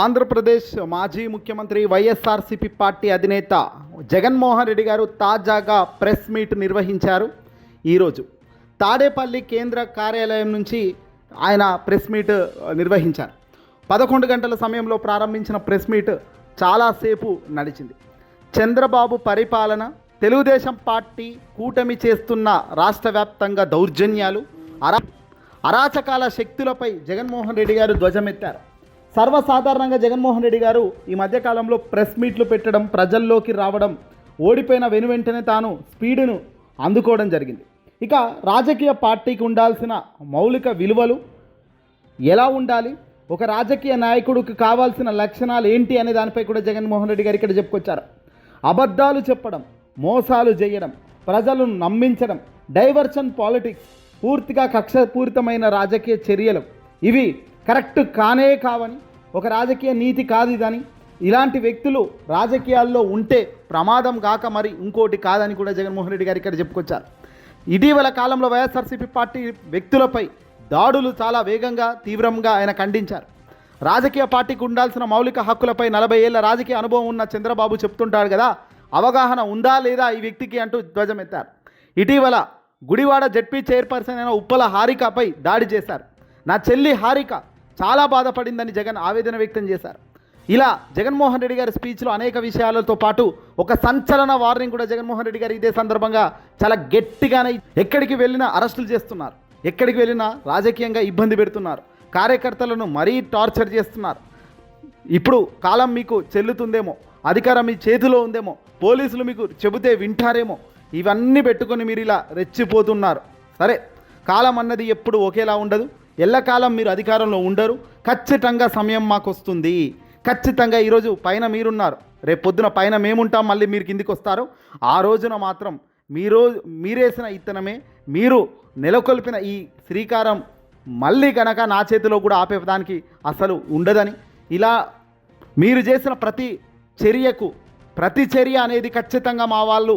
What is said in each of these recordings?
ఆంధ్రప్రదేశ్ మాజీ ముఖ్యమంత్రి వైఎస్ఆర్సీపీ పార్టీ అధినేత జగన్మోహన్ రెడ్డి గారు తాజాగా ప్రెస్ మీట్ నిర్వహించారు. ఈరోజు తాడేపల్లి కేంద్ర కార్యాలయం నుంచి ఆయన ప్రెస్ మీట్ నిర్వహించారు. పదకొండు గంటల సమయంలో ప్రారంభించిన ప్రెస్ మీట్ చాలాసేపు నడిచింది. చంద్రబాబు పరిపాలన తెలుగుదేశం పార్టీ కూటమి చేస్తున్న రాష్ట్ర వ్యాప్తంగా దౌర్జన్యాలు అరా అరాచకాల శక్తులపై జగన్మోహన్ రెడ్డి గారు ధ్వజమెత్తారు. సర్వసాధారణంగా జగన్మోహన్ రెడ్డి గారు ఈ మధ్యకాలంలో ప్రెస్ మీట్లు పెట్టడం ప్రజల్లోకి రావడం ఓడిపోయిన వెను వెంటనే తాను స్పీడును అందుకోవడం జరిగింది. ఇక రాజకీయ పార్టీకి ఉండాల్సిన మౌలిక విలువలు ఎలా ఉండాలి? ఒక రాజకీయ నాయకుడికి కావాల్సిన లక్షణాలు ఏంటి అనే దానిపై కూడా జగన్మోహన్ రెడ్డి గారు ఇక్కడ చెప్పుకొచ్చారు. అబద్ధాలు చెప్పడం మోసాలు చేయడం ప్రజలను నమ్మించడం డైవర్షన్ పాలిటిక్స్ పూర్తిగా కక్షపూరితమైన రాజకీయ చర్యలు ఇవి కరెక్ట్ కానే కావని ఒక రాజకీయ నీతి కాదు ఇదని. ఇలాంటి వ్యక్తులు రాజకీయాల్లో ఉంటే ప్రమాదం కాక మరి ఇంకోటి కాదని కూడా జగన్మోహన్ రెడ్డి గారు ఇక్కడ చెప్పుకొచ్చారు. ఇటీవల కాలంలో వైఎస్ఆర్సీపీ పార్టీ వ్యక్తులపై దాడులు చాలా వేగంగా తీవ్రంగా ఆయన ఖండించారు. రాజకీయ పార్టీకి ఉండాల్సిన మౌలిక హక్కులపై నలభై ఏళ్ళ రాజకీయ అనుభవం ఉన్న చంద్రబాబు చెప్తుంటాడు కదా అవగాహన ఉందా లేదా ఈ వ్యక్తికి అంటూ ధ్వజమెత్తారు. ఇటీవల గుడివాడ జడ్పీ చైర్పర్సన్ అయిన ఉప్పల హారికపై దాడి చేశారు. నా చెల్లి హారిక చాలా బాధపడిందని జగన్ ఆవేదన వ్యక్తం చేశారు. ఇలా జగన్మోహన్ రెడ్డి గారి స్పీచ్లో అనేక విషయాలతో పాటు ఒక సంచలన వార్నింగ్ కూడా జగన్మోహన్ రెడ్డి గారు ఇదే సందర్భంగా చాలా గట్టిగానే ఎక్కడికి వెళ్ళినా అరెస్టులు చేస్తున్నారు. ఎక్కడికి వెళ్ళినా రాజకీయంగా ఇబ్బంది పెడుతున్నారు. కార్యకర్తలను మరీ టార్చర్ చేస్తున్నారు. ఇప్పుడు కాలం మీకు చెల్లుతుందేమో అధికారం మీ చేతిలో ఉందేమో పోలీసులు మీకు చెబితే వింటారేమో ఇవన్నీ పెట్టుకొని మీరు ఇలా రెచ్చిపోతున్నారు. సరే కాలం అన్నది ఎప్పుడు ఒకేలా ఉండదు. ఎల్లకాలం మీరు అధికారంలో ఉండరు. ఖచ్చితంగా సమయం మాకు వస్తుంది. ఖచ్చితంగా ఈరోజు పైన మీరున్నారు. రేపు పొద్దున పైన మేముంటాం మళ్ళీ మీరు కిందికి వస్తారు. ఆ రోజున మాత్రం మీరు మీరేసిన ఇత్తనమే మీరు నెలకొల్పిన ఈ శ్రీకారం మళ్ళీ కనుక నా చేతిలో కూడా ఆపేదానికి అసలు ఉండదని. ఇలా మీరు చేసిన ప్రతి చర్యకు ప్రతి చర్య అనేది ఖచ్చితంగా మా వాళ్ళు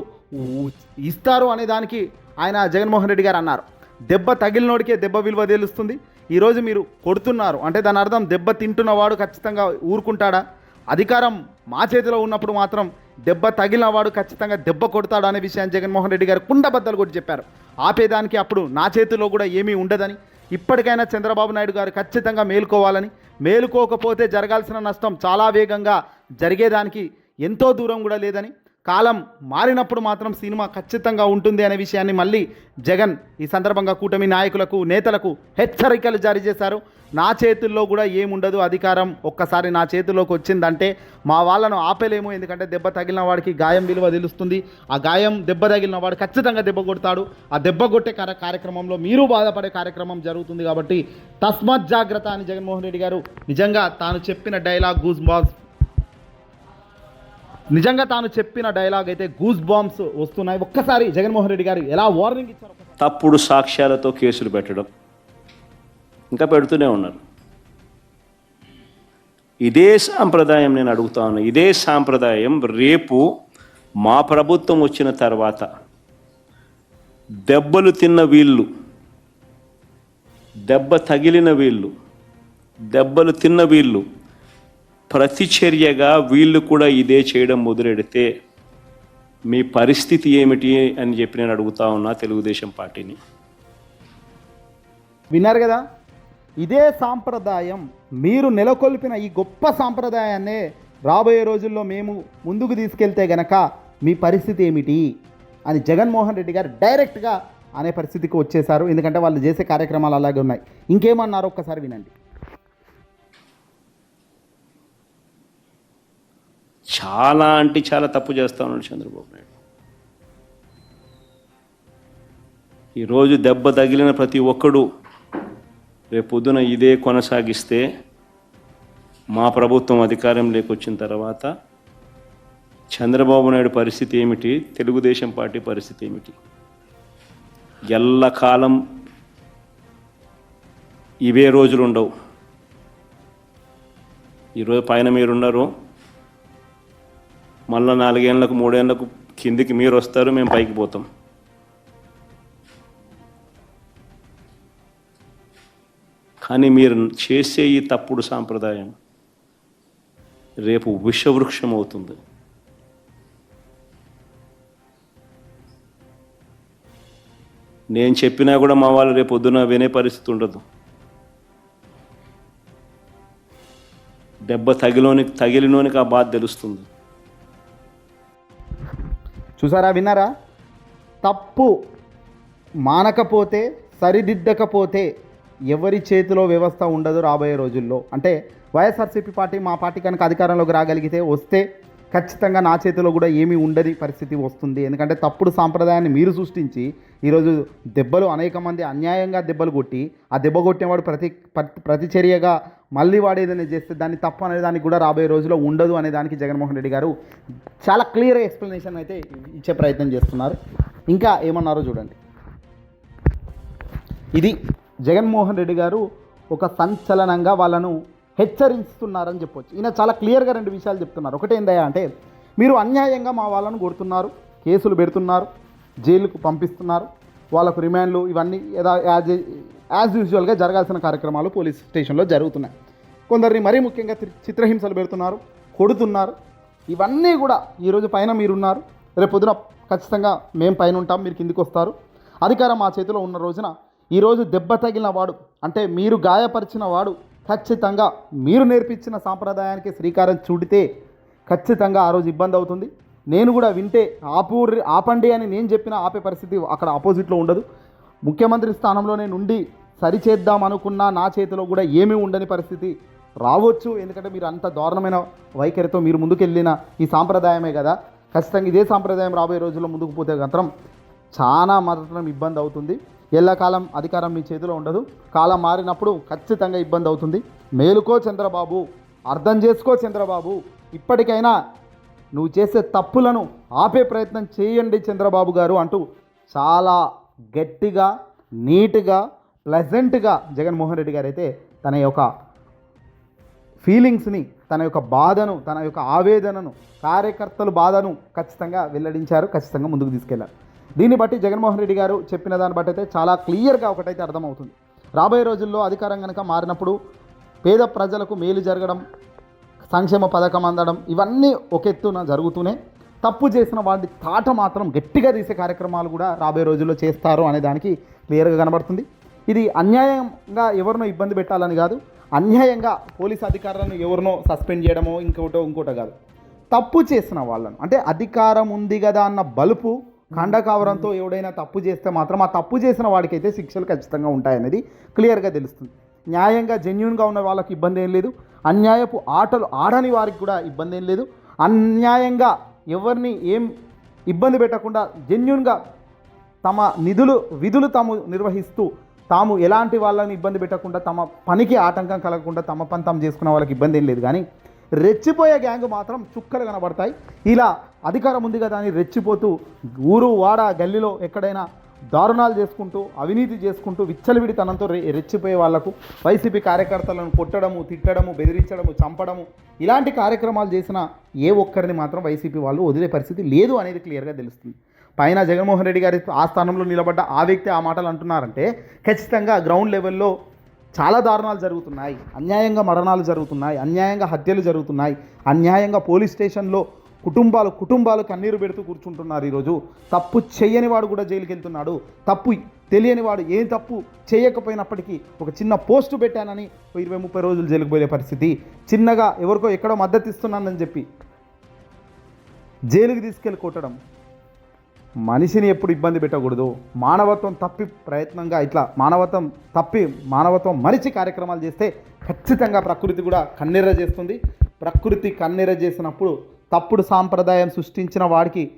ఇస్తారు అనే దానికి ఆయన జగన్మోహన్ రెడ్డి గారు అన్నారు. దెబ్బ తగిలినోడికే దెబ్బ విలువ తెలుస్తుంది. ఈరోజు మీరు కొడుతున్నారు. అంటే దాని అర్థం దెబ్బ తింటున్నవాడు ఖచ్చితంగా ఊరుకుంటాడా? అధికారం మా చేతిలో ఉన్నప్పుడు మాత్రం దెబ్బ తగిలిన వాడు ఖచ్చితంగా దెబ్బ కొడతాడు అనే విషయాన్ని జగన్మోహన్ రెడ్డి గారు కుండబద్దలు కొట్టి చెప్పారు. ఆపేదానికి అప్పుడు నా చేతిలో కూడా ఏమీ ఉండదని ఇప్పటికైనా చంద్రబాబు నాయుడు గారు ఖచ్చితంగా మేలుకోవాలని మేలుకోకపోతే జరగాల్సిన నష్టం చాలా వేగంగా జరిగేదానికి ఎంతో దూరం కూడా లేదని కాలం మారినప్పుడు మాత్రం సినిమా ఖచ్చితంగా ఉంటుంది అనే విషయాన్ని మళ్ళీ జగన్ ఈ సందర్భంగా కూటమి నాయకులకు నేతలకు హెచ్చరికలు జారీ చేశారు. నా చేతుల్లో కూడా ఏముండదు అధికారం ఒక్కసారి నా చేతిలోకి వచ్చిందంటే మా వాళ్ళను ఆపేలేము. ఎందుకంటే దెబ్బ తగిలిన వాడికి గాయం విలువ తెలుస్తుంది. ఆ గాయం దెబ్బ తగిలిన వాడు ఖచ్చితంగా దెబ్బ కొడతాడు. ఆ దెబ్బ కొట్టే కార్య- కార్యక్రమంలో మీరు బాధపడే కార్యక్రమం జరుగుతుంది కాబట్టి తస్మత్ జాగ్రత్త అని జగన్మోహన్ రెడ్డి గారు నిజంగా తాను చెప్పిన డైలాగ్ గూస్ బాస్ నిజంగా తాను చెప్పిన డైలాగ్ అయితే గూస్ బాంబ్స్ వస్తున్నాయి. ఒక్కసారి జగన్మోహన్ రెడ్డి గారు ఎలా వార్నింగ్ ఇచ్చారు తప్పుడు సాక్ష్యాలతో కేసులు పెట్టడం. ఇంకా పెడుతూనే ఉన్నారు. ఇదే సాంప్రదాయం నేను అడుగుతాను ఇదే సాంప్రదాయం రేపు మా ప్రభుత్వం వచ్చిన తర్వాత దెబ్బలు తిన్న వీళ్ళు దెబ్బ తగిలిన వీళ్ళు దెబ్బలు తిన్న వీళ్ళు ప్రతిచర్యగా వీళ్ళు కూడా ఇదే చేయడం మొదలెడితే మీ పరిస్థితి ఏమిటి అని చెప్పి నేను అడుగుతా ఉన్నా తెలుగుదేశం పార్టీని. విన్నారు కదా? ఇదే సాంప్రదాయం మీరు నెలకొల్పిన ఈ గొప్ప సాంప్రదాయాన్నే రాబోయే రోజుల్లో మేము ముందుకు తీసుకెళ్తే గనక మీ పరిస్థితి ఏమిటి? అని జగన్మోహన్ రెడ్డి గారు డైరెక్ట్గా అనే పరిస్థితికి వచ్చేసారు ఎందుకంటే వాళ్ళు చేసే కార్యక్రమాలు అలాగే ఉన్నాయి. ఇంకేమన్నారో ఒక్కసారి వినండి. చాలా అంటే చాలా తప్పు చేస్తా ఉన్నాడు చంద్రబాబు నాయుడు. ఈరోజు దెబ్బ తగిలిన ప్రతి ఒక్కడు రేపు పొద్దున ఇదే కొనసాగిస్తే మా ప్రభుత్వం అధికారంలోకి వచ్చిన తర్వాత చంద్రబాబు నాయుడు పరిస్థితి ఏమిటి? తెలుగుదేశం పార్టీ పరిస్థితి ఏమిటి? ఎల్లకాలం ఇవే రోజులు ఉండవు ఈరోజు పైన మీరున్నారు మళ్ళీ నాలుగేళ్ళకు మూడేళ్ళకు కిందికి మీరు వస్తారు మేము పైకి పోతాం. కానీ మీరు చేసే ఈ తప్పుడు సాంప్రదాయం రేపు విషవృక్షం అవుతుంది. నేను చెప్పినా కూడా మా వాళ్ళు రేపు పొద్దున వినే పరిస్థితి ఉండదు. దెబ్బ తగిలోని తగిలినోనికి ఆ బాధ తెలుస్తుంది. చూసారా విన్నారా? తప్పు మానకపోతే సరిదిద్దకపోతే ఎవరి చేతిలో వ్యవస్థ ఉండదు రాబోయే రోజుల్లో. అంటే వైఎస్ఆర్సీపీ పార్టీ మా పార్టీ కనుక అధికారంలోకి రాగలిగితే వస్తే ఖచ్చితంగా నా చేతిలో కూడా ఏమీ ఉండని పరిస్థితి వస్తుంది. ఎందుకంటే తప్పుడు సాంప్రదాయాన్ని మీరు సృష్టించి ఈరోజు దెబ్బలు అనేక మంది అన్యాయంగా దెబ్బలు కొట్టి ఆ దెబ్బ కొట్టినవాడు ప్రతి ప్రతిచర్యగా మళ్ళీ వాడు ఏదైనా చేస్తే దాన్ని తప్పు అనే దానికి కూడా రాబోయే రోజుల్లో ఉండదు అనే దానికి జగన్మోహన్ రెడ్డి గారు చాలా క్లియర్ ఎక్స్ప్లెనేషన్ అయితే ఇచ్చే ప్రయత్నం చేస్తున్నారు. ఇంకా ఏమన్నారో చూడండి. ఇది జగన్మోహన్ రెడ్డి గారు ఒక సంచలనంగా వాళ్ళను హెచ్చరిస్తున్నారని చెప్పొచ్చు. ఈయన చాలా క్లియర్గా రెండు విషయాలు చెప్తున్నారు. ఒకటి ఏందయ్యా అంటే మీరు అన్యాయంగా మా వాళ్ళను కొడుతున్నారు కేసులు పెడుతున్నారు జైలుకు పంపిస్తున్నారు వాళ్ళకు రిమాండ్లు ఇవన్నీ యథా- యాజ్ యాజ్ యూజువల్గా జరగాల్సిన కార్యక్రమాలు పోలీస్ స్టేషన్లో జరుగుతున్నాయి. కొందరిని మరీ ముఖ్యంగా చిత్రహింసలు పెడుతున్నారు కొడుతున్నారు. ఇవన్నీ కూడా ఈరోజు పైన మీరున్నారు. రేపు పొద్దున ఖచ్చితంగా మేము పైన ఉంటాం మీరు కిందికి వస్తారు. అధికారం మా చేతిలో ఉన్న రోజున ఈరోజు దెబ్బ తగిలిన వాడు అంటే మీరు గాయపరిచిన వాడు ఖచ్చితంగా మీరు నేర్పించిన సాంప్రదాయానికి శ్రీకారం చుడితే ఖచ్చితంగా ఆ రోజు ఇబ్బంది అవుతుంది. నేను కూడా వింటే ఆపు ఆపండి అని నేను చెప్పిన ఆపే పరిస్థితి అక్కడ ఆపోజిట్లో ఉండదు. ముఖ్యమంత్రి స్థానంలోనే నుండి సరిచేద్దాం అనుకున్న నా చేతిలో కూడా ఏమీ ఉండని పరిస్థితి రావచ్చు. ఎందుకంటే మీరు అంత దారుణమైన వైఖరితో మీరు ముందుకెళ్ళిన ఈ సాంప్రదాయమే కదా. ఖచ్చితంగా ఇదే సాంప్రదాయం రాబోయే రోజుల్లో ముందుకు పోతే మాత్రం చాలా మాత్రం ఇబ్బంది అవుతుంది. ఎల్లకాలం అధికారం మీ చేతిలో ఉండదు. కాలం మారినప్పుడు ఖచ్చితంగా ఇబ్బంది అవుతుంది. మేలుకో చంద్రబాబు అర్థం చేసుకో చంద్రబాబు. ఇప్పటికైనా నువ్వు చేసే తప్పులను ఆపే ప్రయత్నం చేయండి చంద్రబాబు గారు అంటూ చాలా గట్టిగా నీట్గా ప్లెజెంట్గా జగన్మోహన్ రెడ్డి గారు అయితే తన యొక్క ఫీలింగ్స్ని తన యొక్క బాధను తన యొక్క ఆవేదనను కార్యకర్తల బాధను ఖచ్చితంగా వెల్లడించారు ఖచ్చితంగా ముందుకు తీసుకెళ్ళారు. దీన్ని బట్టి జగన్మోహన్ రెడ్డి గారు చెప్పిన దాన్ని బట్టి అయితే చాలా క్లియర్గా ఒకటైతే అర్థమవుతుంది. రాబోయే రోజుల్లో అధికారం కనుక మారినప్పుడు పేద ప్రజలకు మేలు జరగడం సంక్షేమ పథకం అందడం ఇవన్నీ ఒక ఎత్తున జరుగుతూనే తప్పు చేసిన వాడి తాట మాత్రం గట్టిగా తీసే కార్యక్రమాలు కూడా రాబోయే రోజుల్లో చేస్తారు అనే దానికి క్లియర్గా కనబడుతుంది. ఇది అన్యాయంగా ఎవరినో ఇబ్బంది పెట్టాలని కాదు అన్యాయంగా పోలీస్ అధికారులను ఎవరినో సస్పెండ్ చేయడమో ఇంకోటో ఇంకోటో కాదు. తప్పు చేసిన వాళ్ళను అంటే అధికారం ఉంది కదా అన్న బలుపు ఖండకావరంతో ఎవడైనా తప్పు చేస్తే మాత్రం ఆ తప్పు చేసిన వాడికైతే శిక్షలు ఖచ్చితంగా ఉంటాయనేది క్లియర్గా తెలుస్తుంది. న్యాయంగా జెన్యున్గా ఉన్న వాళ్ళకి ఇబ్బంది ఏం లేదు. అన్యాయపు ఆటలు ఆడని వారికి కూడా ఇబ్బంది ఏం లేదు. అన్యాయంగా ఎవరిని ఏం ఇబ్బంది పెట్టకుండా జెన్యున్గా తమ నిధులు విధులు తాము నిర్వహిస్తూ తాము ఎలాంటి వాళ్ళని ఇబ్బంది పెట్టకుండా తమ పనికి ఆటంకం కలగకుండా తమ పని తాము చేసుకున్న వాళ్ళకి ఇబ్బంది ఏం లేదు. కానీ రెచ్చిపోయే గ్యాంగ్ మాత్రం చుక్కలు కనబడతాయి. ఇలా అధికారం ఉంది కదా అని రెచ్చిపోతూ ఊరు వాడ గల్లీలో ఎక్కడైనా దారుణాలు చేసుకుంటూ అవినీతి చేసుకుంటూ విచ్చలవిడితనంతో రె రెచ్చిపోయే వాళ్ళకు వైసీపీ కార్యకర్తలను కొట్టడము తిట్టడము బెదిరించడము చంపడము ఇలాంటి కార్యక్రమాలు చేసిన ఏ ఒక్కరిని మాత్రం వైసీపీ వాళ్ళు వదిలే పరిస్థితి లేదు అనేది క్లియర్గా తెలుస్తుంది. పైన జగన్మోహన్ రెడ్డి గారి ఆ స్థానంలో నిలబడ్డ ఆ వ్యక్తి ఆ మాటలు అంటున్నారంటే ఖచ్చితంగా గ్రౌండ్ లెవెల్లో చాలా దారుణాలు జరుగుతున్నాయి. అన్యాయంగా మరణాలు జరుగుతున్నాయి. అన్యాయంగా హత్యలు జరుగుతున్నాయి. అన్యాయంగా పోలీస్ స్టేషన్లో కుటుంబాలు కుటుంబాలు కన్నీరు పెడుతూ కూర్చుంటున్నారు ఈరోజు. తప్పు చేయని వాడు కూడా జైలుకి వెళ్తున్నాడు తప్పు తెలియని వాడు ఏం తప్పు చేయకపోయినప్పటికీ ఒక చిన్న పోస్టు పెట్టానని ఇరవై ముప్పై రోజులు జైలుకు పోయే పరిస్థితి. చిన్నగా ఎవరికో ఎక్కడో మద్దతు ఇస్తున్నానని చెప్పి జైలుకి తీసుకెళ్ళి కొట్టడం. మనిషిని ఎప్పుడు ఇబ్బంది పెట్టకూడదు. మానవత్వం తప్పి ప్రయత్నంగా ఇట్లా మానవత్వం తప్పి మానవత్వం మరిచి కార్యక్రమాలు చేస్తే ఖచ్చితంగా ప్రకృతి కూడా కన్నెర్ర చేస్తుంది. ప్రకృతి కన్నెర్ర చేసినప్పుడు తప్పుడు సాంప్రదాయం సృష్టించిన వాడికి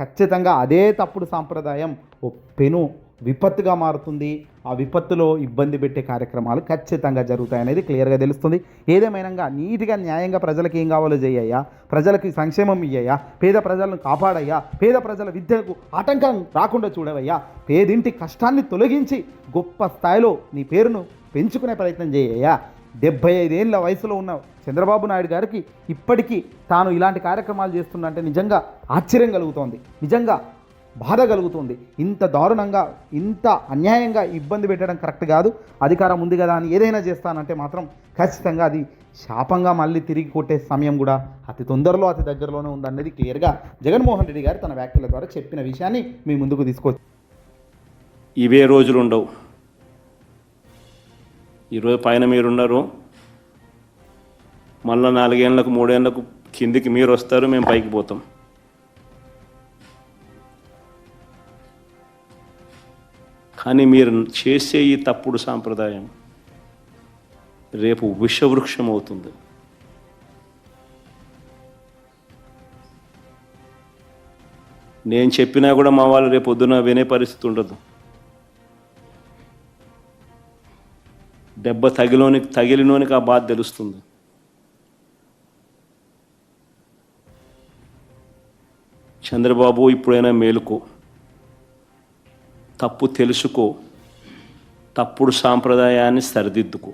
ఖచ్చితంగా అదే తప్పుడు సాంప్రదాయం ఓ పెను విపత్తుగా మారుతుంది. ఆ విపత్తులో ఇబ్బంది పెట్టే కార్యక్రమాలు ఖచ్చితంగా జరుగుతాయనేది క్లియర్గా తెలుస్తుంది. ఏదేమైనా నీట్గా న్యాయంగా ప్రజలకు ఏం కావాలో చేయ్యా ప్రజలకి సంక్షేమం ఇయ్యయ్యా. పేద ప్రజలను కాపాడయ్యా. పేద ప్రజల విద్యకు ఆటంకం రాకుండా చూడవయ్యా. పేదింటి కష్టాన్ని తొలగించి గొప్ప స్థాయిలో నీ పేరును పెంచుకునే ప్రయత్నం చేయ్యా డెబ్బై ఐదేళ్ళ వయసులో ఉన్న చంద్రబాబు నాయుడు గారికి ఇప్పటికీ తాను ఇలాంటి కార్యక్రమాలు చేస్తుందంటే నిజంగా ఆశ్చర్యం కలుగుతోంది. నిజంగా బాధ కలుగుతుంది. ఇంత దారుణంగా ఇంత అన్యాయంగా ఇబ్బంది పెట్టడం కరెక్ట్ కాదు. అధికారం ఉంది కదా అని ఏదైనా చేస్తానంటే మాత్రం ఖచ్చితంగా అది శాపంగా మళ్ళీ తిరిగి కొట్టే సమయం కూడా అతి తొందరలో అతి దగ్గరలోనే ఉందన్నది క్లియర్గా జగన్మోహన్ రెడ్డి గారు తన వ్యాఖ్యల ద్వారా చెప్పిన విషయాన్ని మీ ముందుకు తీసుకొచ్చి ఇవే రోజులు ఉండవు. ఈరోజు పైన మీరున్నారు. మళ్ళీ నాలుగేళ్ళకు మూడేళ్ళకు కిందికి మీరు వస్తారు మేము పైకి పోతాం. కానీ మీరు చేసే ఈ తప్పుడు సాంప్రదాయం రేపు విషవృక్షం అవుతుంది. నేను చెప్పినా కూడా మా వాళ్ళు రేపు పొద్దున వినే పరిస్థితి ఉండదు. దెబ్బ తగిలోనికి తగిలినోనికి ఆ బాధ తెలుస్తుంది. చంద్రబాబు ఇప్పుడైనా మేలుకో. తప్పు తెలుసుకో. తప్పుడు సాంప్రదాయాన్ని సరిదిద్దుకో.